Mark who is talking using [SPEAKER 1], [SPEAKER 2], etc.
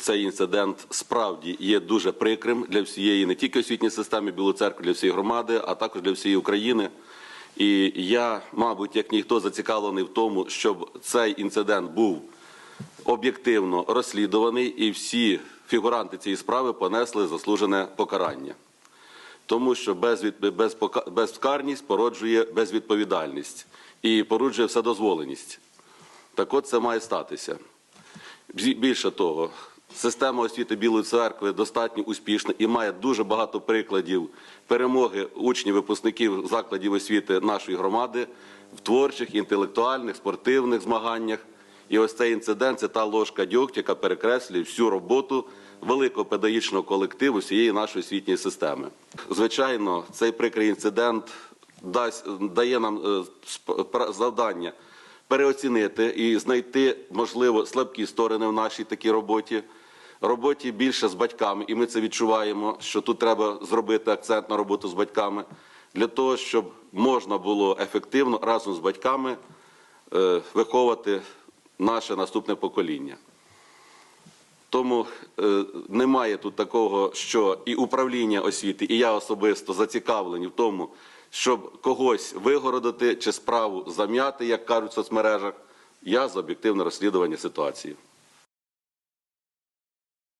[SPEAKER 1] цей інцидент справді є дуже прикрим для всієї не тільки освітньої системи Білої церкви, для всієї громади, а також для всієї України. І я, мабуть, як ніхто зацікавлений в тому, щоб цей інцидент був об'єктивно розслідуваний, і всі фігуранти цієї справи понесли заслужене покарання. Тому що безкарність породжує безвідповідальність і породжує вседозволеність. Так от це має статися. Більше того, система освіти Білої церкви достатньо успішна і має дуже багато прикладів перемоги учнів, випускників закладів освіти нашої громади в творчих, інтелектуальних, спортивних змаганнях. І ось цей інцидент це та ложка дьогтю, яка перекреслює всю роботу великого педагогічного колективу всієї нашої освітньої системи. Звичайно, цей прикрий інцидент дасть, дає нам е, завдання переоцінити і знайти, можливо, слабкі сторони в нашій такій роботі. Роботі більше з батьками, і ми це відчуваємо, що тут треба зробити акцент на роботу з батьками для того, щоб можна було ефективно разом з батьками виховати виховувати наше наступне покоління. Тому е, немає тут такого, що і управління освіти, і я особисто зацікавлені в тому, щоб когось вигородити чи справу зам'яти, як кажуть в соцмережах. Я за об'єктивне розслідування ситуації.